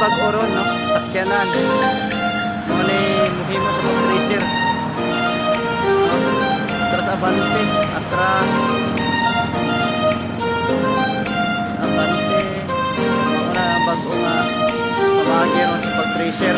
bag-oron, sasakyanan. Mo ni muhimo sa pag-tracer. Atras abante, atras abante. Mga na ang bago nga pamahagi ron sa pag-tracer.